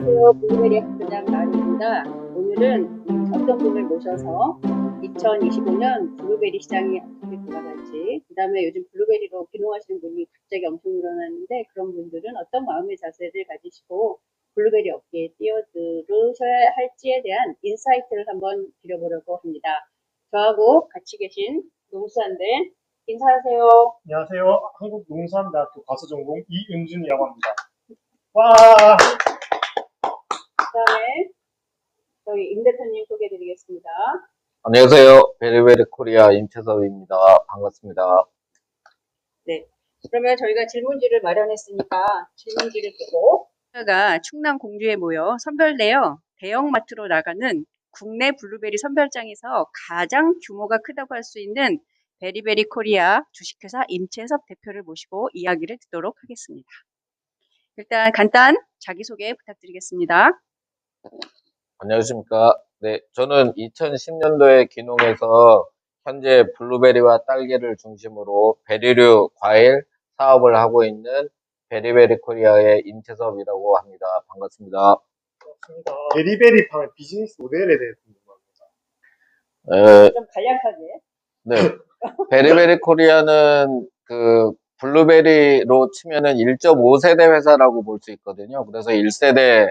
안녕하세요. 블루베리 학부장 나은입니다. 오늘은 분을 모셔서 2025년 블루베리 시장이 어떻게 돌아갈지, 그 다음에 요즘 블루베리로 귀농하시는 분이 갑자기 엄청 늘어나는데 그런 분들은 어떤 마음의 자세를 가지시고 블루베리 업계에 뛰어들으셔야 할지에 대한 인사이트를 한번 드려보려고 합니다. 저하고 같이 계신 농수산들 인사하세요. 안녕하세요. 한국농산대학교 과수전공 이은준이라고 합니다. 와, 그 다음에 저희 임 대표님 소개해드리겠습니다. 안녕하세요. 베리베리 코리아 임채섭입니다. 반갑습니다. 그러면 저희가 질문지를 마련했으니까 질문지를 보고 가 충남 공주에 모여 선별되어 대형마트로 나가는 국내 블루베리 선별장에서 가장 규모가 크다고 할 수 있는 베리베리 코리아 주식회사 임채섭 대표를 모시고 이야기를 듣도록 하겠습니다. 일단 간단 자기소개 부탁드리겠습니다. 안녕하십니까. 네, 저는 2010년도에 귀농해서 현재 블루베리와 딸기를 중심으로 베리류 과일 사업을 하고 있는 베리베리 코리아의 임채섭이라고 합니다. 반갑습니다. 반갑습니다. 베리베리 팜의 비즈니스 모델에 대해 궁금합니다. 에, 좀 간략하게. 네. 베리베리 코리아는 그 블루베리로 치면은 1.5세대 회사라고 볼 수 있거든요. 그래서 1세대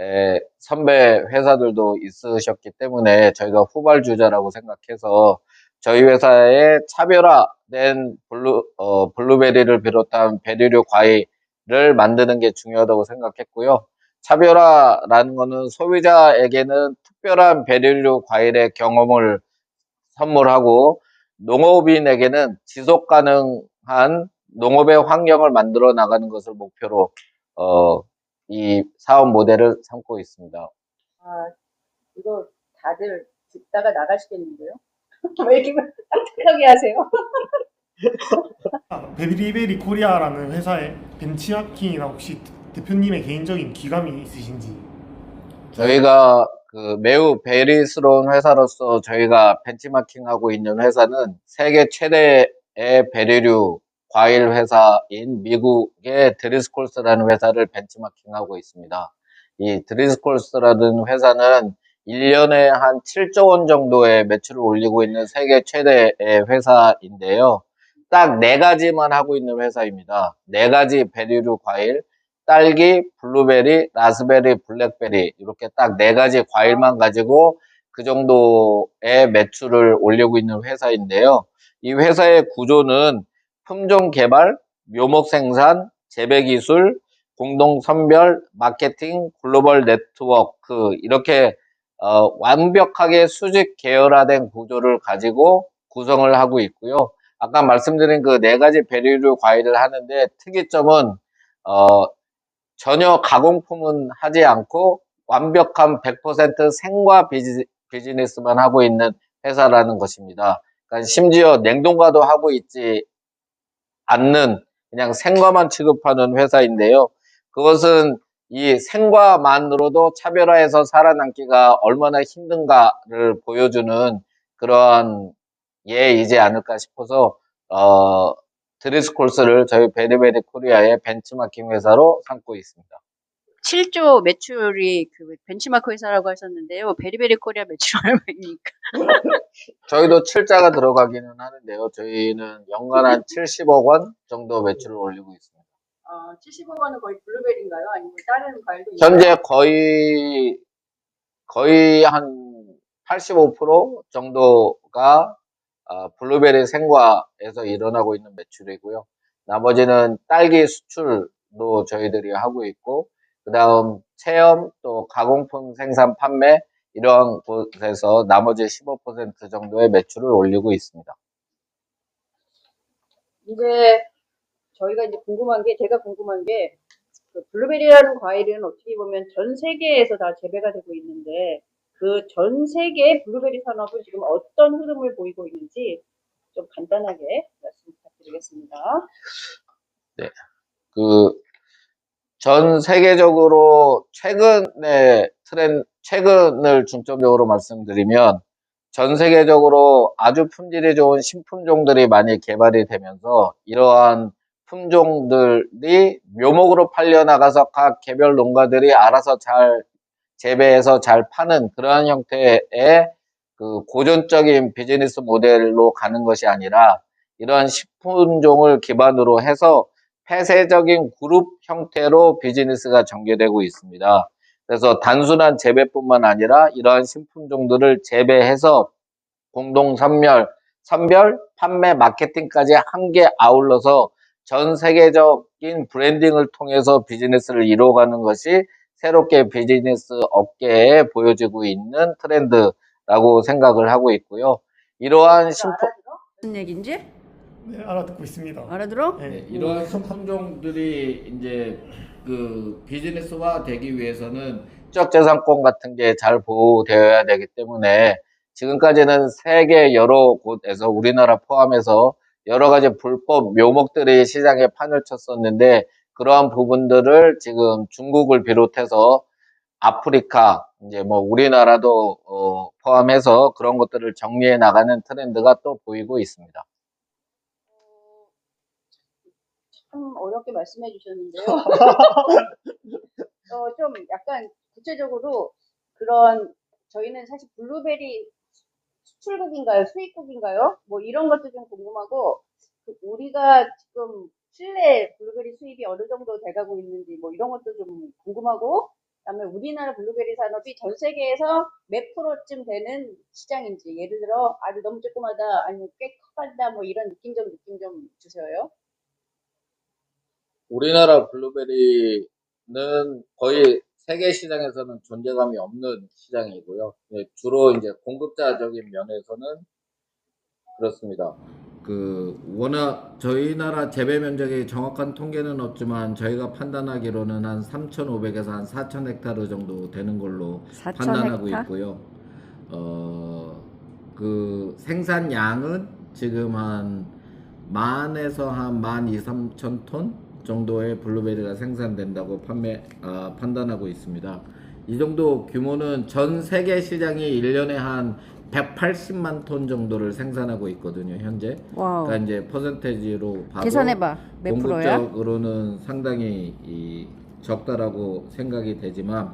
에, 선배 회사들도 있으셨기 때문에 저희가 후발주자라고 생각해서 저희 회사의 차별화된 블루, 어, 블루베리를 비롯한 베리류 과일을 만드는 게 중요하다고 생각했고요. 차별화라는 거는 소비자에게는 특별한 베리류 과일의 경험을 선물하고 농업인에게는 지속 가능한 농업의 환경을 만들어 나가는 것을 목표로 어, 이 사업 모델을 삼고 있습니다. 아, 이거 다들 듣다가 나가시겠는데요? 왜 이렇게 딱딱하게 하세요? 아, 베리베리 코리아라는 회사의 벤치마킹이나 혹시 대표님의 개인적인 기감이 있으신지 저희가 그 매우 베리스러운 회사로서 저희가 벤치마킹하고 있는 회사는 세계 최대의 베리류 과일 회사인 미국의 드리스콜스라는 회사를 벤치마킹하고 있습니다. 이 드리스콜스라는 회사는 1년에 한 7조 원 정도의 매출을 올리고 있는 세계 최대의 회사인데요. 딱 네 가지만 하고 있는 회사입니다. 네 가지 베리류 과일, 딸기, 블루베리, 라스베리, 블랙베리 이렇게 딱 네 가지 과일만 가지고 그 정도의 매출을 올리고 있는 회사인데요. 이 회사의 구조는 품종 개발, 묘목 생산, 재배 기술, 공동 선별, 마케팅, 글로벌 네트워크 이렇게 어, 완벽하게 수직 계열화된 구조를 가지고 구성을 하고 있고요. 아까 말씀드린 그 네 가지 베리류 과일을 하는데 특이점은 어, 전혀 가공품은 하지 않고 완벽한 100% 생과 비즈, 비즈니스만 하고 있는 회사라는 것입니다. 그러니까 심지어 냉동과도 하고 있지 않는 그냥 생과만 취급하는 회사인데요. 그것은 이 생과만으로도 차별화해서 살아남기가 얼마나 힘든가를 보여주는 그러한 예이지 않을까 싶어서 어, 드리스콜스를 저희 베리베리 코리아의 벤치마킹 회사로 삼고 있습니다. 7조 매출이 그 벤치마크 회사라고 하셨는데요. 베리베리 코리아 매출 얼마입니까? 저희도 7자가 들어가기는 하는데요. 저희는 연간 한 70억 원 정도 매출을 올리고 있습니다. 어, 70억 원은 거의 블루베리인가요? 아니면 다른 과일도? 현재 거의 거의 한 85% 정도가 어, 블루베리 생과에서 일어나고 있는 매출이고요. 나머지는 딸기 수출도 저희들이 하고 있고, 그 다음 체험 또 가공품 생산 판매 이런 곳에서 나머지 15% 정도의 매출을 올리고 있습니다. 이제 저희가 이제 궁금한 게 제가 궁금한 게 그 블루베리라는 과일은 어떻게 보면 전 세계에서 다 재배가 되고 있는데 그 전 세계 블루베리 산업은 지금 어떤 흐름을 보이고 있는지 좀 간단하게 말씀 부탁드리겠습니다. 그, 전 세계적으로 최근의 트렌, 최근을 중점적으로 말씀드리면, 전 세계적으로 아주 품질이 좋은 신품종들이 많이 개발이 되면서, 이러한 품종들이 묘목으로 팔려나가서 각 개별 농가들이 알아서 잘 재배해서 잘 파는 그러한 형태의 그 고전적인 비즈니스 모델로 가는 것이 아니라 이러한 식품종을 기반으로 해서 폐쇄적인 그룹 형태로 비즈니스가 전개되고 있습니다. 그래서 단순한 재배뿐만 아니라 이러한 식품종들을 재배해서 공동 선멸, 선별, 판매, 마케팅까지 함께 아울러서 전 세계적인 브랜딩을 통해서 비즈니스를 이루어가는 것이 새롭게 비즈니스 업계에 보여지고 있는 트렌드라고 생각을 하고 있고요. 이러한 알아들어? 무슨 얘기인지 네, 알아듣고 있습니다. 알아들어? 네. 네, 이러한 식품종들이 이제 그 비즈니스화 되기 위해서는 지적재산권 같은 게 잘 보호되어야 되기 때문에 지금까지는 세계 여러 곳에서 우리나라 포함해서 여러 가지 불법 묘목들이 시장에 판을 쳤었는데 그러한 부분들을 지금 중국을 비롯해서 아프리카 이제 뭐 우리나라도 어, 포함해서 그런 것들을 정리해 나가는 트렌드가 또 보이고 있습니다. 참 어렵게 말씀해 주셨는데요. 어, 좀 약간 구체적으로 그런 저희는 사실 블루베리 수출국인가요? 수입국인가요? 뭐 이런 것도 좀 궁금하고 그 우리가 지금 실내 블루베리 수입이 어느 정도 돼가고 있는지 뭐 이런 것도 좀 궁금하고 그다음에 우리나라 블루베리 산업이 전 세계에서 몇 프로쯤 되는 시장인지 예를 들어 아주 너무 조그마다 아니면 꽤 커간다 뭐 이런 느낌 좀 느낌 좀 주세요. 우리나라 블루베리는 거의 세계 시장에서는 존재감이 없는 시장이고요. 예, 주로 이제 공급자적인 면에서는 그렇습니다. 그 워낙 저희 나라 재배 면적이 정확한 통계는 없지만 저희가 판단하기로는 한 3,500에서 한 4,000 헥타르 정도 되는 걸로 4천 판단하고 헥타? 있고요. 어, 그 생산량은 지금 한 만에서 한 만 2, 3천 톤 정도의 블루베리가 생산된다고 판매, 아, 판단하고 있습니다. 이 정도 규모는 전 세계 시장이 1년에 한 180만 톤 정도를 생산하고 있거든요, 현재. 와우. 그러니까 이제 퍼센테이지로 봐도 계산해 봐. 몇 프로야? 공급적으로는 상당히 이 적다라고 생각이 되지만.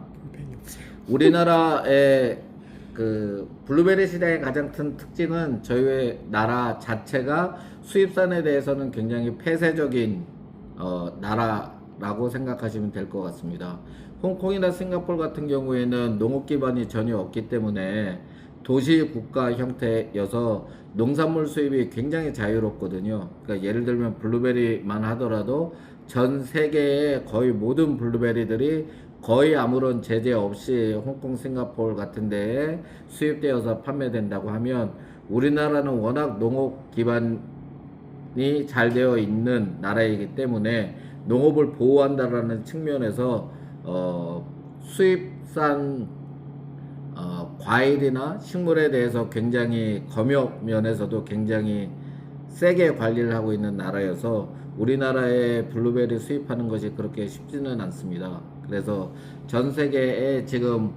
우리나라의 그 블루베리 시장의 가장 큰 특징은 저희 나라 자체가 수입산에 대해서는 굉장히 폐쇄적인 어, 나라라고 생각하시면 될 것 같습니다. 홍콩이나 싱가포르 같은 경우에는 농업 기반이 전혀 없기 때문에 도시 국가 형태여서 농산물 수입이 굉장히 자유롭거든요. 그러니까 예를 들면 블루베리만 하더라도 전 세계의 거의 모든 블루베리들이 거의 아무런 제재 없이 홍콩, 싱가포르 같은 데에 수입되어서 판매된다고 하면 우리나라는 워낙 농업 기반이 잘 되어 있는 나라이기 때문에 농업을 보호한다라는 측면에서 어, 수입산 어, 과일이나 식물에 대해서 굉장히 검역 면에서도 굉장히 세게 관리를 하고 있는 나라여서 우리나라에 블루베리 수입하는 것이 그렇게 쉽지는 않습니다. 그래서 전 세계에 지금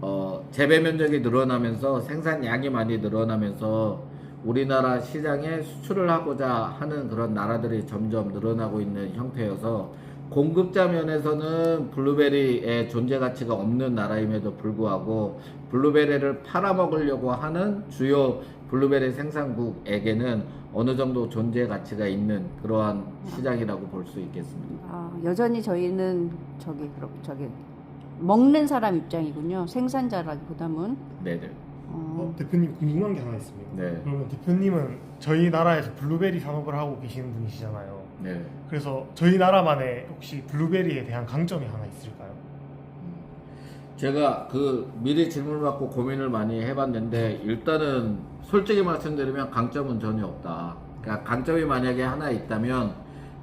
어, 재배 면적이 늘어나면서 생산량이 많이 늘어나면서 우리나라 시장에 수출을 하고자 하는 그런 나라들이 점점 늘어나고 있는 형태여서 공급자 면에서는 블루베리의 존재 가치가 없는 나라임에도 불구하고 블루베리를 팔아먹으려고 하는 주요 블루베리 생산국에게는 어느 정도 존재 가치가 있는 그러한 시장이라고 볼 수 있겠습니다. 아, 여전히 저희는 저기 저기 먹는 사람 입장이군요. 생산자라기보다는. 네네. 어, 어, 대표님 궁금한 게 하나 있습니다. 네. 그러면 대표님은 저희 나라에서 블루베리 산업을 하고 계시는 분이시잖아요. 네. 그래서 저희 나라만의 혹시 블루베리에 대한 강점이 하나 있을까요? 제가 그 미리 질문을 받고 고민을 많이 해봤는데 일단은 솔직히 말씀드리면 강점은 전혀 없다. 그러니까 강점이 만약에 하나 있다면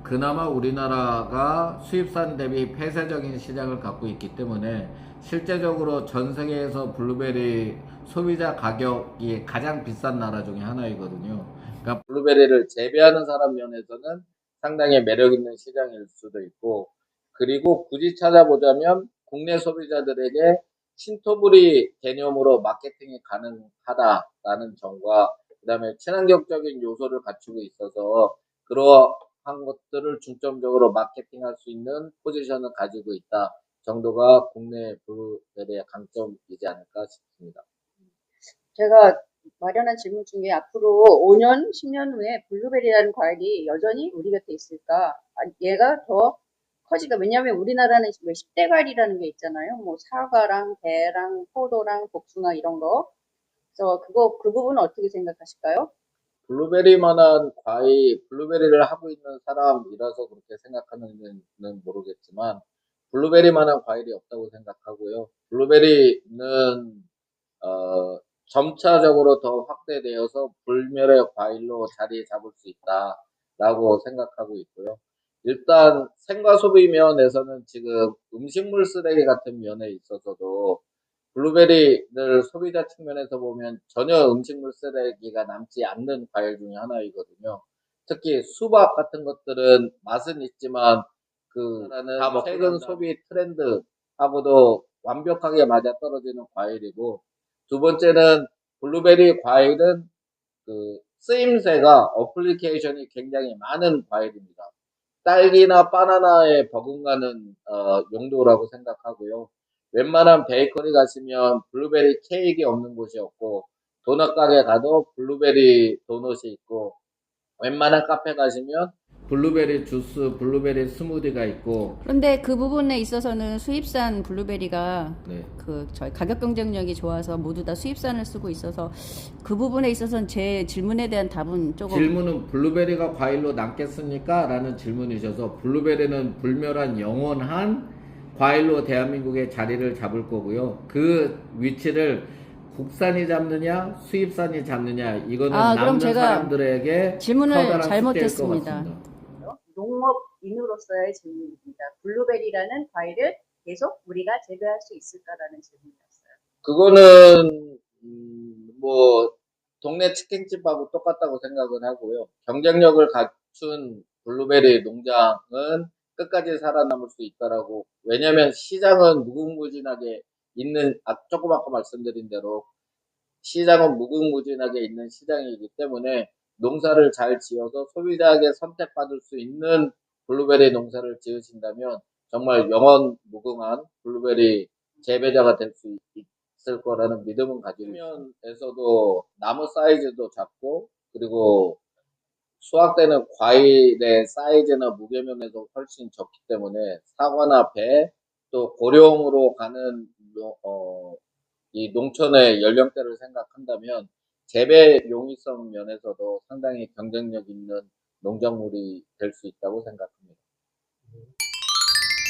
그나마 우리나라가 수입산 대비 폐쇄적인 시장을 갖고 있기 때문에 실제적으로 전 세계에서 블루베리 소비자 가격이 가장 비싼 나라 중에 하나이거든요. 그러니까 블루베리를 재배하는 사람 면에서는 상당히 매력 있는 시장일 수도 있고 그리고 굳이 찾아보자면 국내 소비자들에게 신토부리 개념으로 마케팅이 가능하다라는 점과 그다음에 친환경적인 요소를 갖추고 있어서 그러 것들을 중점적으로 마케팅할 수 있는 포지션을 가지고 있다 정도가 국내 블루베리의 강점이지 않을까 싶습니다. 제가 마련한 질문 중에 앞으로 5년, 10년 후에 블루베리라는 과일이 여전히 우리 곁에 있을까? 아, 얘가 더 커지가 왜냐하면 우리나라는 왜 10대 과일이라는 게 있잖아요. 뭐 사과랑 배랑 포도랑 복숭아 이런 거. 그래서 그거 그 부분은 어떻게 생각하실까요? 블루베리만한 과일, 블루베리를 하고 있는 사람이라서 그렇게 생각하는지는 모르겠지만, 블루베리만한 과일이 없다고 생각하고요. 블루베리는, 어, 점차적으로 더 확대되어서 불멸의 과일로 자리 잡을 수 있다라고 생각하고 있고요. 일단 생과 소비 면에서는 지금 음식물 쓰레기 같은 면에 있어서도 블루베리를 소비자 측면에서 보면 전혀 음식물 쓰레기가 남지 않는 과일 중에 하나이거든요. 특히 수박 같은 것들은 맛은 있지만 그 최근 소비 트렌드하고도 완벽하게 맞아 떨어지는 과일이고 두 번째는 블루베리 과일은 그 쓰임새가 어플리케이션이 굉장히 많은 과일입니다. 딸기나 바나나에 버금가는 어, 용도라고 생각하고요. 웬만한 베이커리 가시면 블루베리 케이크 없는 곳이 없고 도넛 가게 가도 블루베리 도넛이 있고 웬만한 카페 가시면 블루베리 주스, 블루베리 스무디가 있고 그런데 그 부분에 있어서는 수입산 블루베리가 네. 그 저희 가격 경쟁력이 좋아서 모두 다 수입산을 쓰고 있어서 그 부분에 있어서는 제 질문에 대한 답은 조금 질문은 블루베리가 과일로 남겠습니까? 라는 질문이셔서 블루베리는 불멸한 영원한 과일로 대한민국에 자리를 잡을 거고요. 그 위치를 국산이 잡느냐 수입산이 잡느냐 이거는 아, 그럼 남는 제가 사람들에게 질문을 잘못했습니다. 농업인으로서의 질문입니다. 블루베리라는 과일을 계속 우리가 재배할 수 있을까라는 질문이었어요. 그거는 음, 뭐 동네 치킨집하고 똑같다고 생각은 하고요. 경쟁력을 갖춘 블루베리 농장은 끝까지 살아남을 수 있다라고 왜냐하면 시장은 무궁무진하게 있는 아 조금 아까 말씀드린 대로 시장은 무궁무진하게 있는 시장이기 때문에 농사를 잘 지어서 소비자에게 선택받을 수 있는 블루베리 농사를 지으신다면 정말 영원 무궁한 블루베리 재배자가 될 수 있을 거라는 믿음은 가지고 면에서도 나무 사이즈도 작고 그리고 수확되는 과일의 사이즈나 무게면에도 훨씬 적기 때문에 사과나 배 또 고령으로 가는 노- 어, 이 농촌의 연령대를 생각한다면 재배 용이성 면에서도 상당히 경쟁력 있는 농작물이 될 수 있다고 생각합니다.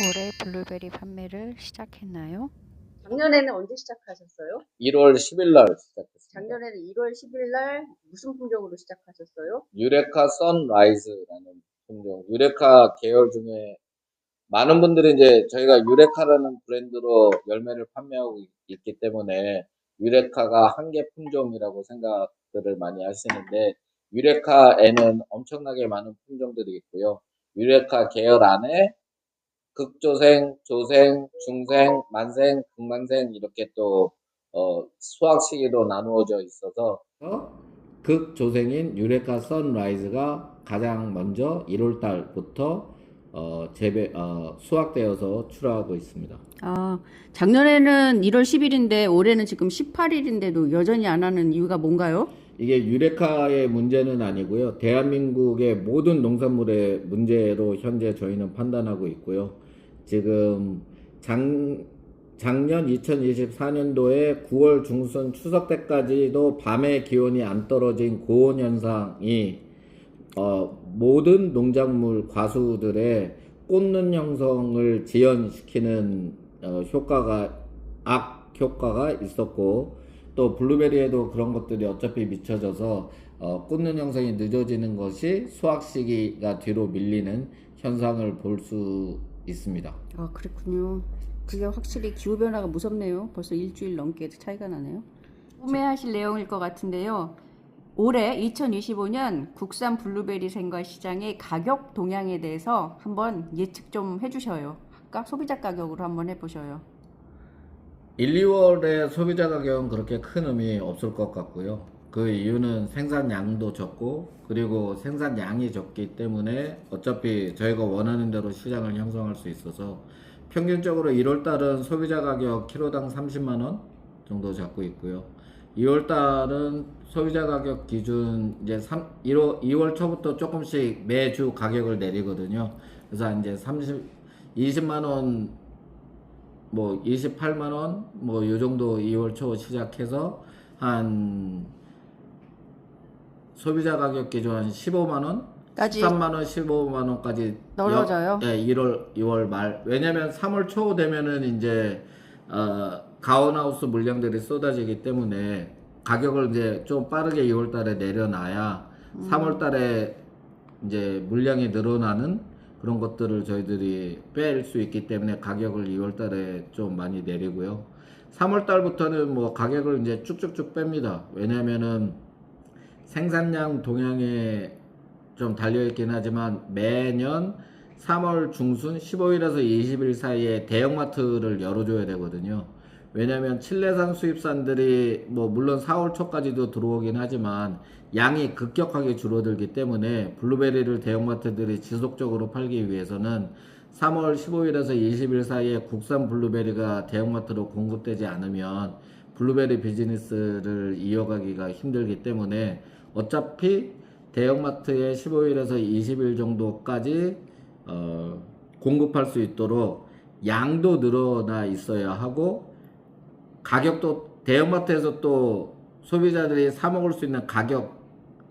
올해 블루베리 판매를 시작했나요? 작년에는 언제 시작하셨어요? 1월 10일 날 시작했습니다. 작년에는 1월 10일 날 무슨 품종으로 시작하셨어요? 유레카 선라이즈라는 품종, 유레카 계열 중에 많은 분들이 이제 저희가 유레카라는 브랜드로 열매를 판매하고 있- 있기 때문에 유레카가 한 개 품종이라고 생각들을 많이 하시는데 유레카에는 엄청나게 많은 품종들이 있고요. 유레카 계열 안에 극조생, 조생, 중생, 만생, 극만생 이렇게 또 어, 수확 시기도 나누어져 있어서 극조생인 유레카 선라이즈가 가장 먼저 1월 달부터 어, 재배 어, 수확되어서 출하하고 있습니다. 아, 작년에는 1월 10일인데 올해는 지금 18일인데도 여전히 안 하는 이유가 뭔가요? 이게 유레카의 문제는 아니고요. 대한민국의 모든 농산물의 문제로 현재 저희는 판단하고 있고요. 지금 작, 작년 2024년도에 9월 중순 추석 때까지도 밤에 기온이 안 떨어진 고온 현상이 어, 모든 농작물 과수들의 꽂는 형성을 지연시키는 어, 효과가 악 효과가 있었고 또 블루베리에도 그런 것들이 어차피 미쳐져서 어, 꽂는 형성이 늦어지는 것이 수확 시기가 뒤로 밀리는 현상을 볼 수 있습니다. 아, 그랬군요. 그게 확실히 기후 변화가 무섭네요. 벌써 일주일 넘게 차이가 나네요. 구매하실 내용일 것 같은데요. 올해 2025년 국산 블루베리 생과 시장의 가격 동향에 대해서 한번 예측 좀 해주셔요. 아까 소비자 가격으로 한번 해보셔요. 1, 2월에 소비자 가격은 그렇게 큰 의미 없을 것 같고요. 그 이유는 생산량도 적고 그리고 생산량이 적기 때문에 어차피 저희가 원하는 대로 시장을 형성할 수 있어서 평균적으로 1월 달은 소비자 가격 키로당 30만 원 정도 잡고 있고요. 2월 달은 소비자 가격 기준 이제 3, 1월, 2월 초부터 조금씩 매주 가격을 내리거든요. 그래서 이제 30, 20만 원, 뭐 28만 원, 뭐 요 정도 2월 초 시작해서 한 소비자 가격 기준 한 15만 원, 까지 13만 원, 15만 원까지 떨어져요? 네, 1월 2월 말. 왜냐면 3월 초 되면은 이제 어, 가온하우스 물량들이 쏟아지기 때문에 가격을 이제 좀 빠르게 2월 달에 내려놔야 3월 달에 이제 물량이 늘어나는 그런 것들을 저희들이 뺄 수 있기 때문에 가격을 2월 달에 좀 많이 내리고요. 3월 달부터는 뭐 가격을 이제 쭉쭉쭉 뺍니다. 왜냐면은 생산량 동향에 좀 달려있긴 하지만 매년 3월 중순 15일에서 20일 사이에 대형마트를 열어줘야 되거든요. 왜냐면 칠레산 수입산들이 뭐 물론 4월 초까지도 들어오긴 하지만 양이 급격하게 줄어들기 때문에 블루베리를 대형마트들이 지속적으로 팔기 위해서는 3월 15일에서 20일 사이에 국산 블루베리가 대형마트로 공급되지 않으면 블루베리 비즈니스를 이어가기가 힘들기 때문에 어차피 대형마트에 15일에서 20일 정도까지 어, 공급할 수 있도록 양도 늘어나 있어야 하고 가격도 대형마트에서 또 소비자들이 사 먹을 수 있는 가격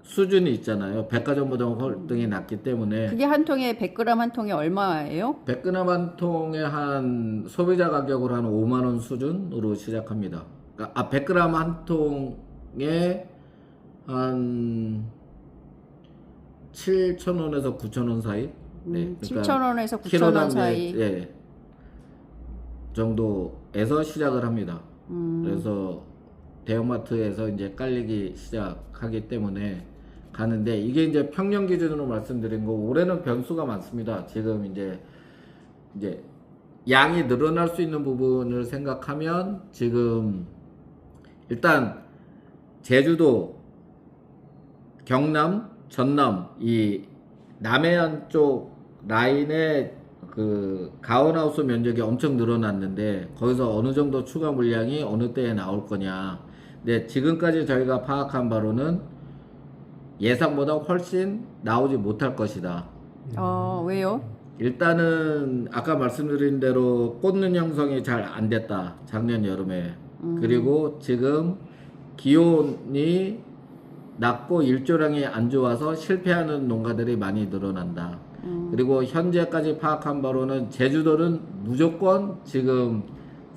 수준이 있잖아요. 백화점보다 월등히 낮기 때문에 그게 한 통에 100g 한 통에 얼마예요? 100g 한 통에 한 소비자 가격으로 한 5만 원 수준으로 시작합니다. 그러니까 아 100g 한 통에 한 7,000원에서 9,000원 사이. 네. 음, 그러니까 7,000원에서 9,000원 키로당 사이. 예, 예. 정도에서 시작을 합니다. 음, 그래서 대형마트에서 이제 깔리기 시작하기 때문에 가는데 이게 이제 평년 기준으로 말씀드린 거 올해는 변수가 많습니다. 지금 이제 이제 양이 늘어날 수 있는 부분을 생각하면 지금 일단 제주도, 경남, 전남 이 남해안 쪽 라인의 그 가온하우스 면적이 엄청 늘어났는데 거기서 어느 정도 추가 물량이 어느 때에 나올 거냐. 근데 지금까지 저희가 파악한 바로는 예상보다 훨씬 나오지 못할 것이다. 어, 왜요? 일단은 아까 말씀드린 대로 꽂는 형성이 잘 안 됐다. 작년 여름에. 그리고 지금 기온이 낮고 일조량이 안 좋아서 실패하는 농가들이 많이 늘어난다. 그리고 현재까지 파악한 바로는 제주도는 무조건 지금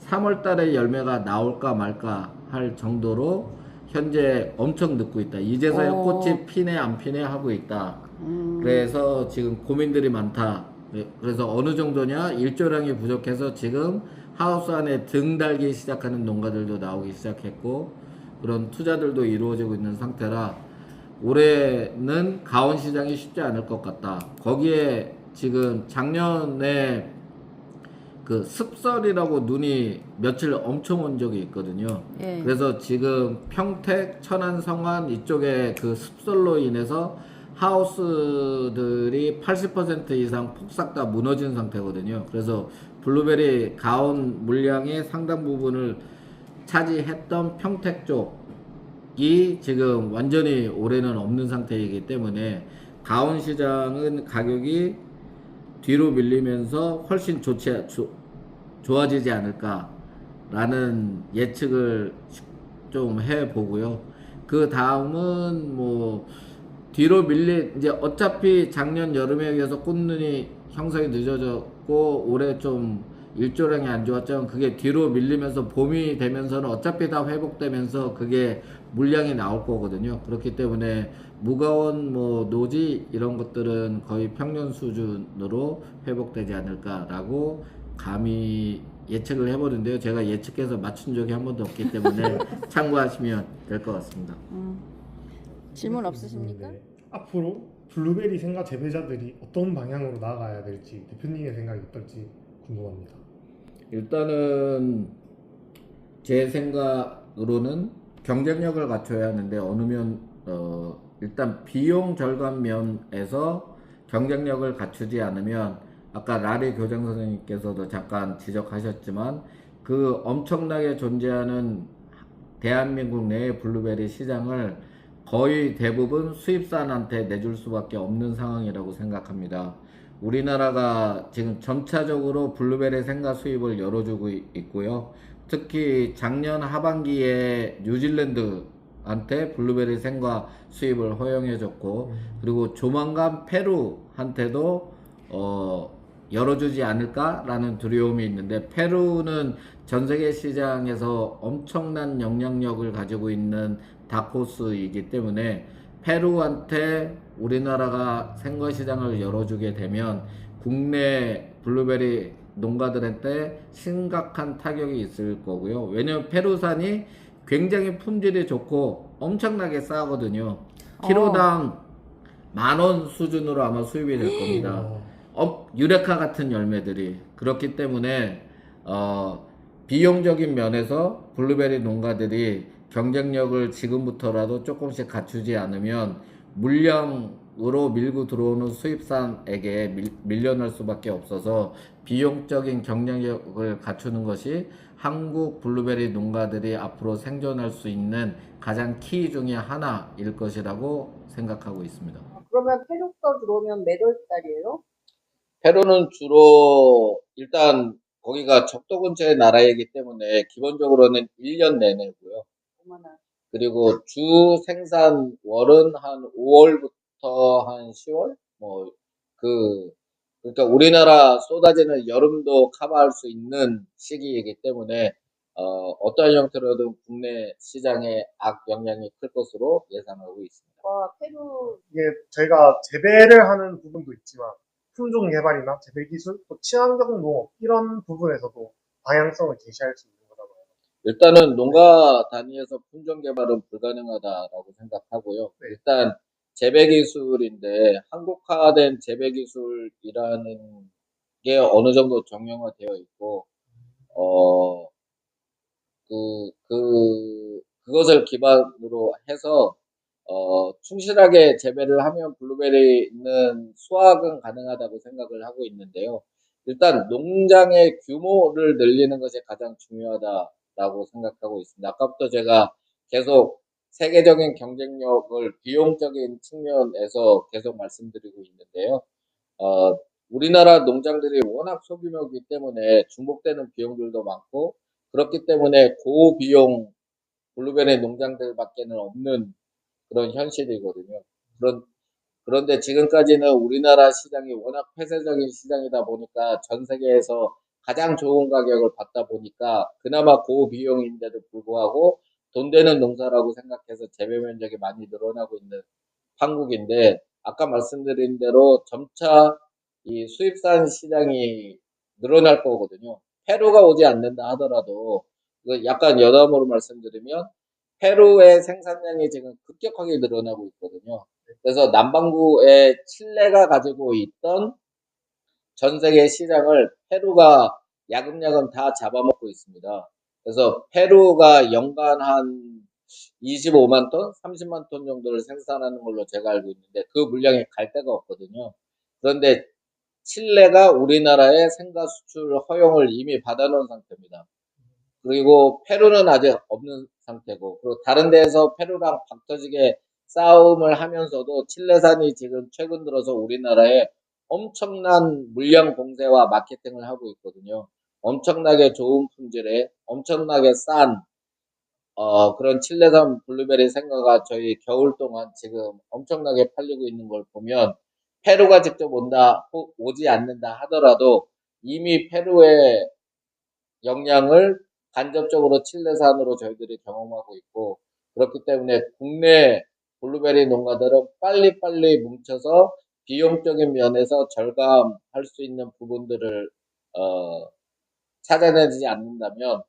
3월 달에 열매가 나올까 말까 할 정도로 현재 엄청 늦고 있다. 이제서야 오. 꽃이 피네 안 피네 하고 있다. 음, 그래서 지금 고민들이 많다. 네, 그래서 어느 정도냐? 일조량이 부족해서 지금 하우스 안에 등 달기 시작하는 농가들도 나오기 시작했고 그런 투자들도 이루어지고 있는 상태라 올해는 가온 시장이 쉽지 않을 것 같다. 거기에 지금 작년에 그 습설이라고 눈이 며칠 엄청 온 적이 있거든요. 예. 그래서 지금 평택, 천안, 성안 이쪽에 그 습설로 인해서 하우스들이 80% 이상 폭삭 다 무너진 상태거든요. 그래서 블루베리 가온 물량의 상당 부분을 차지했던 평택 쪽 이 지금 완전히 올해는 없는 상태이기 때문에 가온 시장은 가격이 뒤로 밀리면서 훨씬 좋지, 조, 좋아지지 않을까라는 예측을 좀 해보고요. 그 다음은 뭐 뒤로 밀리 이제 어차피 작년 여름에 비해서 꽃눈이 형성이 늦어졌고 올해 좀 일조량이 안 좋았지만 그게 뒤로 밀리면서 봄이 되면서는 어차피 다 회복되면서 그게 물량이 나올 거거든요. 그렇기 때문에 무거운 뭐 노지 이런 것들은 거의 평년 수준으로 회복되지 않을까라고 감히 예측을 해보는데요. 제가 예측해서 맞춘 적이 한 번도 없기 때문에 참고하시면 될 것 같습니다. 음. 질문 없으십니까? 네. 앞으로 블루베리 생과 재배자들이 어떤 방향으로 나아가야 될지 대표님의 생각이 어떨지 궁금합니다. 일단은 제 생각으로는 경쟁력을 갖춰야 하는데 어느 면 어, 일단 비용 절감 면에서 경쟁력을 갖추지 않으면 아까 라리 교장 선생님께서도 잠깐 지적하셨지만 그 엄청나게 존재하는 대한민국 내의 블루베리 시장을 거의 대부분 수입산한테 내줄 수밖에 없는 상황이라고 생각합니다. 우리나라가 지금 점차적으로 블루베리 생과 수입을 열어주고 있- 있고요. 특히 작년 하반기에 뉴질랜드한테 블루베리 생과 수입을 허용해줬고 그리고 조만간 페루한테도 어, 열어주지 않을까라는 두려움이 있는데 페루는 전 세계 시장에서 엄청난 영향력을 가지고 있는 다코스이기 때문에 페루한테 우리나라가 생과 시장을 열어주게 되면 국내 블루베리 농가들한테 심각한 타격이 있을 거고요. 왜냐면 페루산이 굉장히 품질이 좋고 엄청나게 싸거든요. 키로당 만원 수준으로 아마 수입이 될 겁니다. 어, 어, 유레카 같은 열매들이 그렇기 때문에 어, 비용적인 면에서 블루베리 농가들이 경쟁력을 지금부터라도 조금씩 갖추지 않으면 물량으로 밀고 들어오는 수입산에게 밀, 밀려날 수밖에 없어서 비용적인 경쟁력을 갖추는 것이 한국 블루베리 농가들이 앞으로 생존할 수 있는 가장 키 중에 하나일 것이라고 생각하고 있습니다. 그러면 페루가 들어오면 몇 월 달이에요? 페루는 주로 일단 거기가 적도 근처의 나라이기 때문에 기본적으로는 1년 내내고요. 얼마나? 그리고 주 생산월은 한 5월부터 한 10월? 뭐, 그, 그러니까 우리나라 쏟아지는 여름도 커버할 수 있는 시기이기 때문에, 어, 어떠한 형태로든 국내 시장에 악 영향이 클 것으로 예상하고 있습니다. 와, 페루 이게 저희가 재배를 하는 부분도 있지만 품종 개발이나 재배 기술, 또 친환경 농업 이런 부분에서도 방향성을 제시할 수 있는 거잖아요. 일단은 농가 단위에서 품종 개발은 불가능하다라고 생각하고요. 네. 일단 재배 기술인데 한국화된 재배 기술이라는 게 어느 정도 정형화되어 있고 어, 그, 그, 그것을 기반으로 해서 어, 충실하게 재배를 하면 블루베리는 수확은 가능하다고 생각을 하고 있는데요. 일단 농장의 규모를 늘리는 것이 가장 중요하다라고 생각하고 있습니다. 아까부터 제가 계속 세계적인 경쟁력을 비용적인 측면에서 계속 말씀드리고 있는데요. 어, 우리나라 농장들이 워낙 소규모이기 때문에 중복되는 비용들도 많고 그렇기 때문에 고비용 블루베리 농장들밖에는 없는 그런 현실이거든요. 그런, 그런데 지금까지는 우리나라 시장이 워낙 폐쇄적인 시장이다 보니까 전 세계에서 가장 좋은 가격을 받다 보니까 그나마 고비용인데도 불구하고 돈 되는 농사라고 생각해서 재배 면적이 많이 늘어나고 있는 한국인데 아까 말씀드린 대로 점차 이 수입산 시장이 늘어날 거거든요. 페루가 오지 않는다 하더라도 그 약간 여담으로 말씀드리면 페루의 생산량이 지금 급격하게 늘어나고 있거든요. 그래서 남반구의 칠레가 가지고 있던 전 세계 시장을 페루가 야금야금 다 잡아먹고 있습니다. 그래서 페루가 연간 한 25만 톤, 30만 톤 정도를 생산하는 걸로 제가 알고 있는데 그 물량이 갈 데가 없거든요. 그런데 칠레가 우리나라의 생가 수출 허용을 이미 받아놓은 상태입니다. 그리고 페루는 아직 없는 상태고, 그리고 다른 데에서 페루랑 박터지게 싸움을 하면서도 칠레산이 지금 최근 들어서 우리나라에 엄청난 물량 공세와 마케팅을 하고 있거든요. 엄청나게 좋은 품질에 엄청나게 싼 어, 그런 칠레산 블루베리 생과가 저희 겨울 동안 지금 엄청나게 팔리고 있는 걸 보면 페루가 직접 온다, 호- 오지 않는다 하더라도 이미 페루의 영향을 간접적으로 칠레산으로 저희들이 경험하고 있고 그렇기 때문에 국내 블루베리 농가들은 빨리빨리 뭉쳐서 비용적인 면에서 절감할 수 있는 부분들을 어, 찾아내지 않는다면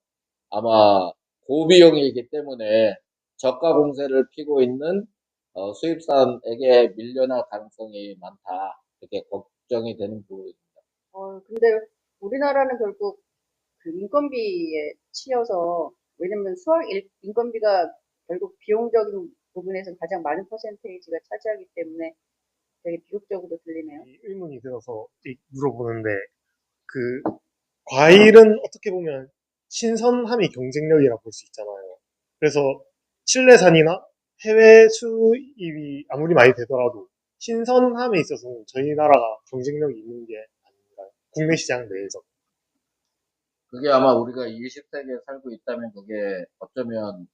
아마 고비용이기 때문에 저가 공세를 피고 있는 어, 수입산에게 밀려날 가능성이 많다 이렇게 걱정이 되는 부분입니다. 어, 근데 우리나라는 결국 그 인건비에 치여서, 왜냐면 수학 일- 인건비가 결국 비용적인 부분에서 가장 많은 퍼센테이지가 차지하기 때문에 되게 비극적으로 들리네요. 이 의문이 들어서 이- 물어보는데 그 과일은 어떻게 보면 신선함이 경쟁력이라 볼 수 있잖아요. 그래서 칠레산이나 해외 수입이 아무리 많이 되더라도 신선함에 있어서는 저희 나라가 경쟁력이 있는 게 아닌가요? 국내 시장 내에서. 그게 아마 우리가 20세기에 살고 있다면 그게 어쩌면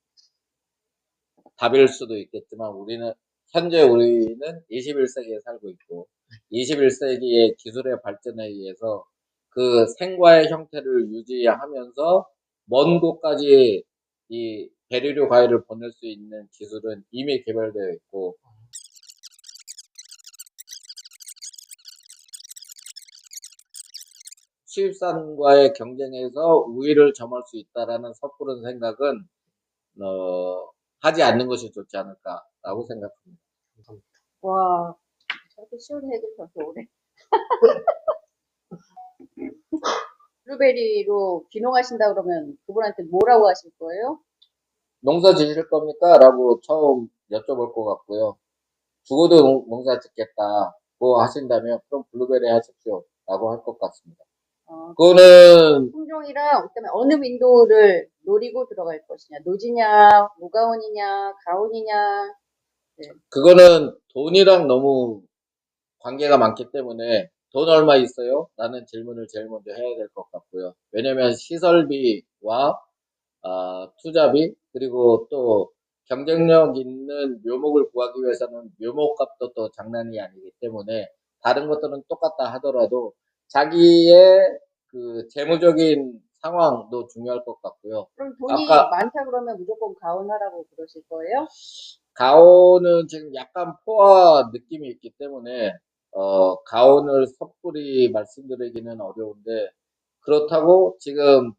답일 수도 있겠지만 우리는 현재 우리는 21세기에 살고 있고 21세기의 기술의 발전에 의해서 그 생과의 형태를 유지하면서 먼 곳까지 이 베리류 과일을 보낼 수 있는 기술은 이미 개발되어 있고 수입산과의 경쟁에서 우위를 점할 수 있다라는 섣부른 생각은 어, 하지 않는 것이 좋지 않을까라고 생각합니다. 와, 저렇게 쉬운 얘기를 저렇게 오래. 블루베리로 귀농하신다 그러면 그분한테 뭐라고 하실 거예요? 농사 지실 겁니까? 라고 처음 여쭤볼 것 같고요. 죽어도 농- 농사 짓겠다고 하신다면 그럼 블루베리 하십시오. 라고 할 것 같습니다. 어, 그거는 품종이랑 그다음에 어느 윈도우를 노리고 들어갈 것이냐, 노지냐, 무가온이냐, 가온이냐. 그거는 돈이랑 너무 관계가 많기 때문에 돈 얼마 있어요? 라는 질문을 제일 먼저 해야 될 것 같고요. 왜냐면 시설비와 아, 투자비 그리고 또 경쟁력 있는 묘목을 구하기 위해서는 묘목값도 또 장난이 아니기 때문에 다른 것들은 똑같다 하더라도 자기의 그 재무적인 상황도 중요할 것 같고요. 그럼 돈이 아까- 많다 그러면 무조건 가온하라고 그러실 거예요? 가온은 지금 약간 포화 느낌이 있기 때문에 어, 가온을 섣불리 말씀드리기는 어려운데 그렇다고 지금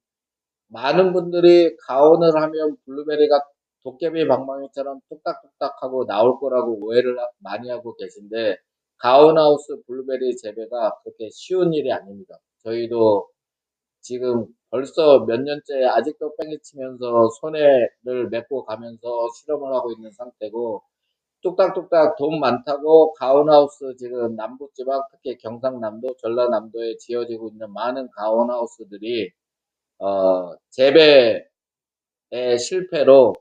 많은 분들이 가온을 하면 블루베리가 도깨비 방망이처럼 뚝딱뚝딱 하고 나올 거라고 오해를 하- 많이 하고 계신데 가온하우스 블루베리 재배가 그렇게 쉬운 일이 아닙니다. 저희도 지금 벌써 몇 년째 아직도 뺑이 치면서 손해를 맺고 가면서 실험을 하고 있는 상태고 뚝딱뚝딱 돈 많다고 가온하우스 지금 남부지방 특히 경상남도 전라남도에 지어지고 있는 많은 가온하우스들이 어, 재배의 실패로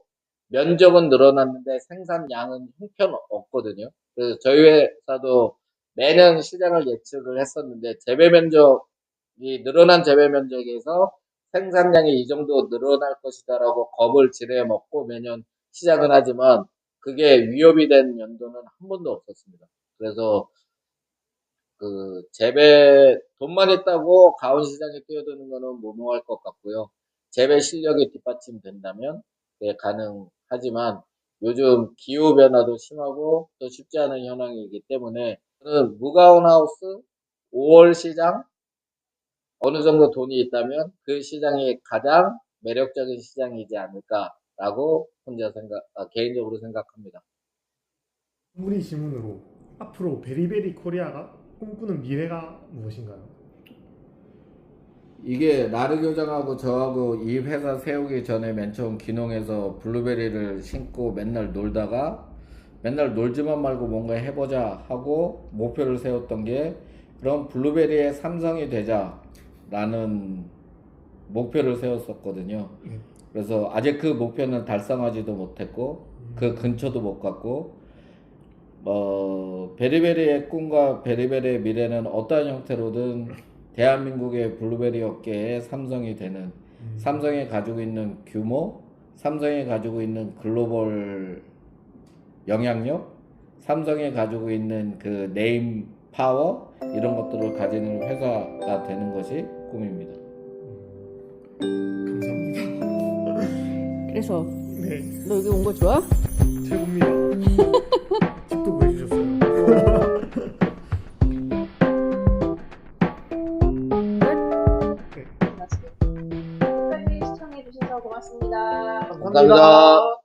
면적은 늘어났는데 생산량은 형편없거든요. 그래서 저희 회사도 매년 시장을 예측을 했었는데 재배 면적이 늘어난 재배 면적에서 생산량이 이 정도 늘어날 것이다라고 겁을 지레 먹고 매년 시작은 하지만 그게 위협이 된 연도는 한 번도 없었습니다. 그래서 그 재배 돈만 있다고 가온 시장에 뛰어드는 거는 무모할 것 같고요. 재배 실력이 뒷받침된다면 네, 가능하지만 요즘 기후 변화도 심하고 또 쉽지 않은 현황이기 때문에 저는 무가온 하우스 5월 시장 어느 정도 돈이 있다면 그 시장이 가장 매력적인 시장이지 않을까라고 혼자 생각 아, 개인적으로 생각합니다. 마무리 질문으로 앞으로 베리베리 코리아가 꿈꾸는 미래가 무엇인가요? 이게 나르 교장하고 저하고 이 회사 세우기 전에 맨 처음 귀농해서 블루베리를 심고 맨날 놀다가 맨날 놀지만 말고 뭔가 해보자 하고 목표를 세웠던 게 그럼 블루베리의 삼성이 되자라는 목표를 세웠었거든요. 네. 그래서 아직 그 목표는 달성하지도 못했고 그 근처도 못 갔고 어, 베리베리의 꿈과 베리베리의 미래는 어떠한 형태로든 대한민국의 블루베리 업계의 삼성이 되는 삼성이 가지고 있는 규모, 삼성이 가지고 있는 글로벌 영향력, 삼성이 가지고 있는 그 네임 파워 이런 것들을 가지는 회사가 되는 것이 꿈입니다. 감사합니다. 그래서 네, 너 여기 온 거 좋아? 최고입니다. 집도 구해주셨어요. 고맙습니다. 끝까지 시청해주셔서 고맙습니다. 감사합니다.